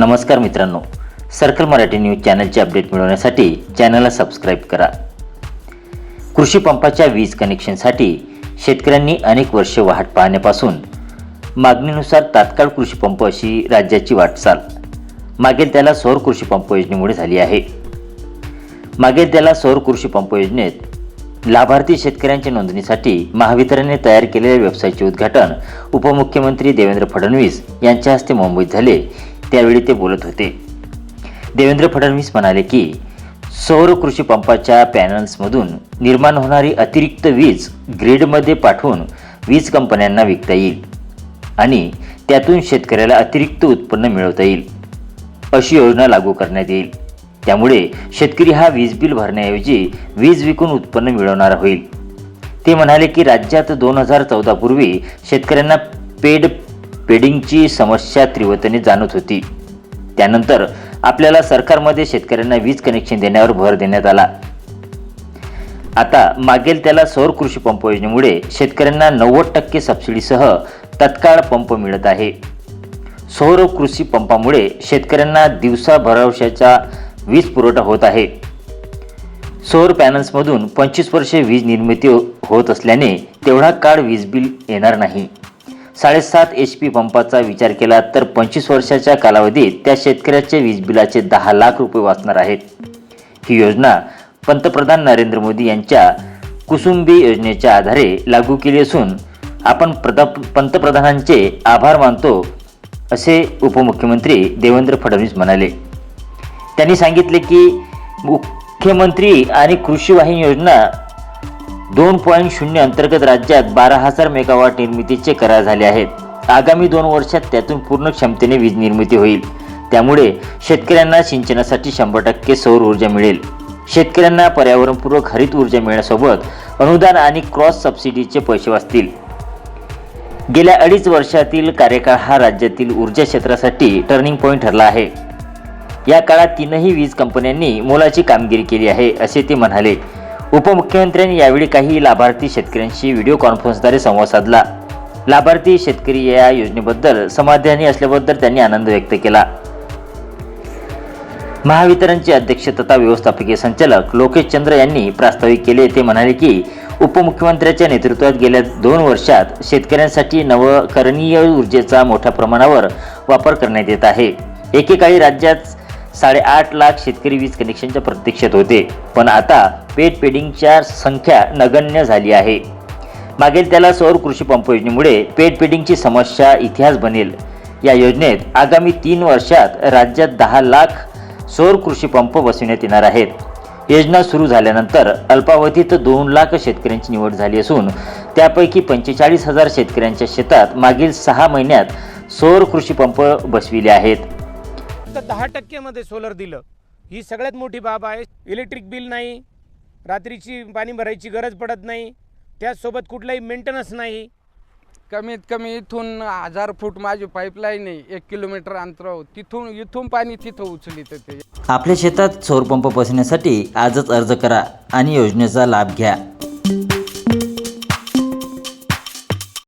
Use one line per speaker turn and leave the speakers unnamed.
नमस्कार मित्रांनो circle Marathi news चॅनलचे अपडेट मिळवण्यासाठी चॅनलला सबस्क्राईब करा. कृषी पंपाच्या वीज कनेक्शनसाठी शेतकऱ्यांनी अनेक वर्ष वाट पाहण्यापासून मागणीनुसार तात्काळ कृषी पंप अशी राज्याची वाटचाल. मागेल त्याला सौर कृषी पंप योजनेमुळे झाली आहे. मागेल त्याला सौर कृषी पंप योजनेत लाभार्थी शेतकऱ्यांच्या नोंदणीसाठी महावितरणने तयार केलेल्या वेबसाईटचे उद्घाटन उपमुख्यमंत्री देवेंद्र फडणवीस यांच्या हस्ते मुंबईत झाले. त्यावेळी ते बोलत होते. देवेंद्र फडणवीस म्हणाले की सौर कृषी पंपाच्या पॅनल्समधून निर्माण होणारी अतिरिक्त वीज ग्रीडमध्ये पाठवून वीज कंपन्यांना विकता येईल आणि त्यातून शेतकऱ्याला अतिरिक्त उत्पन्न मिळवता येईल. अशी योजना लागू करण्यात येईल. त्यामुळे शेतकरी हा वीज बिल भरण्याऐवजी वीज विकून उत्पन्न मिळवणारा होईल. ते म्हणाले की राज्यात दोन हजार चौदापूर्वी शेतकऱ्यांना पेड पेडिंगची समस्या तीव्रतेने जाणत होती. त्यानंतर आपल्याला सरकारमध्ये शेतकऱ्यांना वीज कनेक्शन देण्यावर भर देण्यात आला. आता मागेल त्याला सौर कृषी पंप योजनेमुळे शेतकऱ्यांना नव्वद टक्के सबसिडीसह तत्काळ पंप मिळत आहे. सौर कृषी पंपामुळे शेतकऱ्यांना दिवसा भरवशाचा वीज पुरवठा होत आहे. सौर पॅनल्समधून पंचवीस वर्षे वीज निर्मिती होत असल्याने तेवढा काळ वीज बिल येणार नाही. साडेसात एच पी पंपाचा विचार केला तर पंचवीस वर्षाच्या कालावधीत त्या शेतकऱ्याचे वीज बिलाचे दहा लाख रुपये वाचणार आहेत. ही योजना पंतप्रधान नरेंद्र मोदी यांच्या कुसुंबी योजनेच्या आधारे लागू केली असून आपण प्रदा पंतप्रधानांचे आभार मानतो असे उपमुख्यमंत्री देवेंद्र फडणवीस म्हणाले. त्यांनी सांगितले की मुख्यमंत्री आणि कृषी वाहिनी योजना दोन पॉईंट शून्य अंतर्गत राज्यात बारा हजार मेगावॉट निर्मितीचे करार झाले आहेत. आगामी दोन वर्षात त्यातून पूर्ण क्षमतेने वीज निर्मिती होईल. त्यामुळे शेतकऱ्यांना सिंचनासाठी शंभर टक्के सौर ऊर्जा मिळेल. शेतकऱ्यांना पर्यावरणपूर्वक हरित ऊर्जा मिळण्यासोबत अनुदान आणि क्रॉस सबसिडीचे पैसे वाचतील. गेल्या अडीच वर्षातील कार्यकाळ हा राज्यातील ऊर्जा क्षेत्रासाठी टर्निंग पॉईंट ठरला आहे. या काळात तीनही वीज कंपन्यांनी मोलाची कामगिरी केली आहे असे ते म्हणाले. उपमुख्यमंत्र्यांनी यावेळी काही लाभार्थी शेतकऱ्यांशी व्हिडिओ कॉन्फरन्सद्वारे संवाद साधला. लाभार्थी शेतकरी या योजनेबद्दल समाधानी असल्याबद्दल त्यांनी आनंद व्यक्त केला. महावितरणचे अध्यक्ष तथा व्यवस्थापकीय संचालक लोकेश चंद्र यांनी प्रास्ताविक केले. ते म्हणाले की उपमुख्यमंत्र्यांच्या नेतृत्वात गेल्या दोन वर्षात शेतकऱ्यांसाठी नवकरणीय ऊर्जेचा मोठ्या प्रमाणावर वापर करण्यात येत आहे. एकेकाळी राज्यात साडेआठ लाख शेतकरी वीज कनेक्शनच्या प्रतीक्षेत होते. पण आता पेट पेडिंगच्या संख्या नगण्य झाली आहे. मागील त्याला सौर कृषी पंप योजनेमुळे पेट पेडिंगची समस्या इतिहास बनेल. या योजनेत आगामी तीन वर्षात राज्यात दहा लाख सौर कृषी पंप बसविण्यात येणार आहेत. योजना सुरू झाल्यानंतर अल्पावधीत दोन लाख शेतकऱ्यांची निवड झाली असून त्यापैकी पंचेचाळीस हजार शेतकऱ्यांच्या शेतात मागील सहा महिन्यात सौर कृषी पंप बसविले आहेत.
तर दहा टक्क्यामध्ये सोलर दिलं. ही सगळ्यात मोठी बाब आहे. इलेक्ट्रिक बिल नाही. रात्रीची पाणी भरायची गरज पडत नाही. त्याचसोबत कुठलाही मेंटेनन्स नाही.
कमीत कमी इथून हजार फूट माझी पाईपलाईन आहे एक किलोमीटर अंतरावर. तिथून इथून पाणी तिथं उचलित ते.
आपल्या शेतात सौर पंप बसवण्यासाठी आजच अर्ज करा आणि योजनेचा लाभ घ्या.